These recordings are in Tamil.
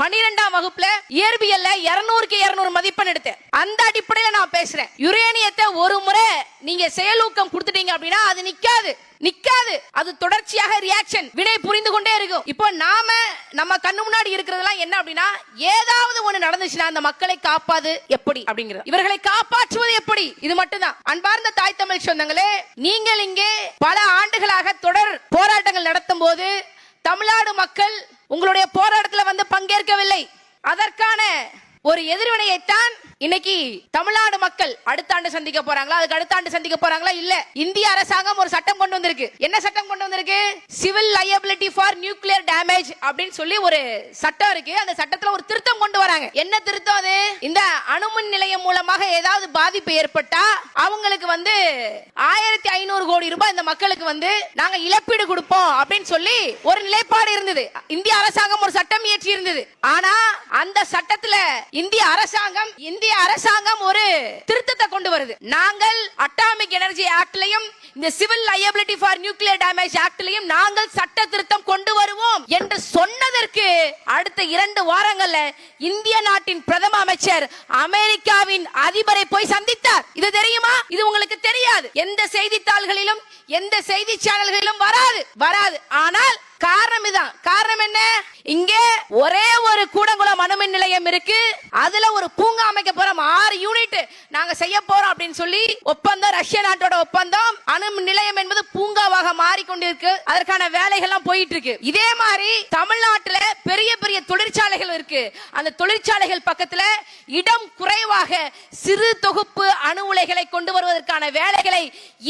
பனிரெண்டாம் வகுப்புல இயற்பியல்ல இருநூறுக்கு இருநூறு மதிப்பெண் எடுத்தேன். அந்த அடிப்படையில நான் பேசுறேன். யுரேனியத்தை ஒரு முறை நீங்க செயலூக்கம் கொடுத்துட்டீங்க அப்படின்னா அது நிக்காது. நிக்காது. அது தொடர்ச்சியாக ரியாக்ஷன் வினை புரிந்து கொண்டே இருக்கும். இப்போ நாம நம்ம கண்ணு முன்னாடி இருக்கிறதெல்லாம் என்ன அப்படின்னா ஏதாவது ஒண்ணு நடந்துச்சுன்னா அந்த மக்களை காப்பாது எப்படி அப்படிங்கிறது. இவர்களை காப்பாற்றுவது எப்படி? இது மட்டும்தான். அன்பார்ந்த தாய் தமிழ் சொந்தங்களே நீங்கள் இங்கே பல ஆண்டுகளாக தொடர் போராட்டங்கள் நடத்தும் போது தமிழ்நாடு மக்கள் உங்களுடைய போராட்டத்தில் பங்கேற்கவில்லை. அதற்கான ஒரு எதிர்வினையைத்தான் இன்னைக்கு தமிழ்நாடு மக்கள் அடுத்த ஆண்டு சந்திக்க போறாங்களா? அதுக்கு அடுத்த ஆண்டு சந்திக்க போறாங்களா? இல்ல இந்திய அரசாங்கம் ஒரு சட்டம் கொண்டு வந்திருக்கு. என்ன சட்டம் கொண்டு வந்திருக்கு? Civil liability for nuclear damage அப்படின்னு சொல்லி ஒரு சட்டம் இருக்கு. அந்த சட்டத்துல ஒரு திருத்தம் கொண்டு வராங்க. என்ன திருத்தம் அது? இந்த அணுமின் நிலையம் மூலமாக ஏதாவது பாதிப்பு ஏற்பட்டா அவங்களுக்கு வந்து ஆயிரத்தி ஐநூறு கோடி ரூபாய் இந்த மக்களுக்கு வந்து நாங்க இழப்பீடு கொடுப்போம் அப்படின்னு சொல்லி ஒரு நிலைப்பாடு இருந்தது. இந்திய அரசாங்கம் ஒரு சட்டம் இயற்றி இருந்தது ஆனா அந்த சட்டத்துல இந்திய அரசாங்கம் இந்திய அரசாங்கம் ஒரு திருத்தத்தை கொண்டு வருது. நாங்கள் அட்டாமிக் எனர்ஜி ஆக்ட்லயும் இந்த civil liability for nuclear damage ஆக்ட்லயும் நாங்கள் சட்ட திருத்தம் கொண்டு வருவோம். அடுத்த இரண்டு வாரங்கள்ல இந்திய நாட்டின் பிரதம அமைச்சர் அமெரிக்காவின் அதிபரை போய் சந்தித்தார். இது தெரியுமா? இது உங்களுக்கு தெரியாது. எந்த செய்தித்தாள்களிலும் எந்த செய்தி சேனல்களிலும் வராது. வராது. ஆனால் காரணம் இதுதான் காரணம் என்ன? இங்கே ஒரே ஒரு கூடங்குளம் அணுமின் நிலையம் இருக்கு. அதுல ஒரு பூங்கா அமைக்க போறோம். ஆறு யூனிட் நாங்க செய்ய போறோம் அப்படின்னு சொல்லி ஒப்பந்தம் ரஷ்ய நாட்டோட ஒப்பந்தம். அணுமின் நிலையம் என்பது பூங்காவாக மாறிக்கொண்டிருக்கு. அதற்கான வேலைகள்லாம் போயிட்டு இருக்கு. இதே மாதிரி தமிழ்நாட்டுல பெரிய தொழிற்சாலைகள் இருக்கு. அந்த தொழிற்சாலைகள் பக்கத்துல இடம் குறைவாக சிறு தொகுப்பு அணு உலைகளை கொண்டு வருவதற்கான வேலைகளை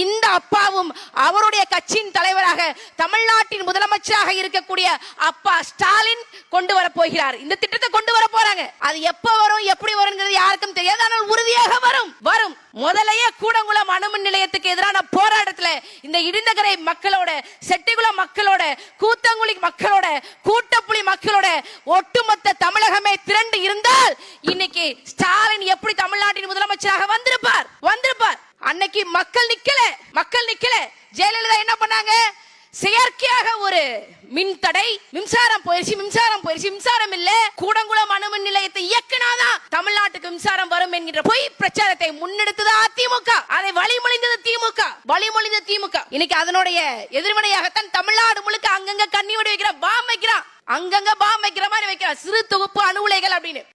இந்த அப்பாவும் அவருடைய கட்சியின் தலைவராக தமிழ்நாட்டின் முதலமைச்சராக இருக்கக்கூடிய அப்பா ஸ்டாலின் கொண்டு வர போகிறார். இந்த திட்டத்தை கொண்டு வர போறாங்க. அது எப்ப வரும் எப்படி வருங்கிறது யாருக்கும் தெரியாது. ஆனால் உறுதியாக வரும். முதலையே கூடங்குளம் அணுமின் நிலையத்துக்கு எதிரான போராட்டத்துல இந்த இடிந்தகரை மக்களோட செட்டிகுளம் மக்களோட கூத்தங்குழி மக்களோட கூட்டப்புலி மக்களோட ஒட்டுமொத்த தமிழகமே திரண்டு இருந்தால் இன்னைக்கு ஸ்டாலின் எப்படி தமிழ்நாட்டின் முதலமைச்சராக வந்திருப்பார்? வந்திருப்பார். அன்னைக்கு மக்கள் நிக்கல மக்கள் நிக்கல. ஜெயலலிதா என்ன பண்ணாங்க? செயற்கையாக ஒரு மின் தடை மின்சாரம் போயிருச்சு மின்சாரம் போயிருச்சு. மின்சாரம் இல்ல கூடங்குளம் அணுமின் நிலையத்தை இயக்குனாதான் தமிழ்நாட்டுக்கு மின்சாரம் வரும் என்கின்ற பொய் பிரச்சாரத்தை முன்னெடுத்தது அதிமுக அதை வழிமொழிந்தது திமுக. வழிமொழிந்த திமுக. இன்னைக்கு அதனுடைய எதிர்வினையாகத்தான் தமிழ்நாடு முழுக்க அங்கங்க கண்ணி வெடி வைக்கிற பாம் வைக்கிறான். அங்கங்க பாம் வைக்கிற மாதிரி வைக்கிறான். சிறு தொகுப்பு அணு உலைகள் அப்படின்னு.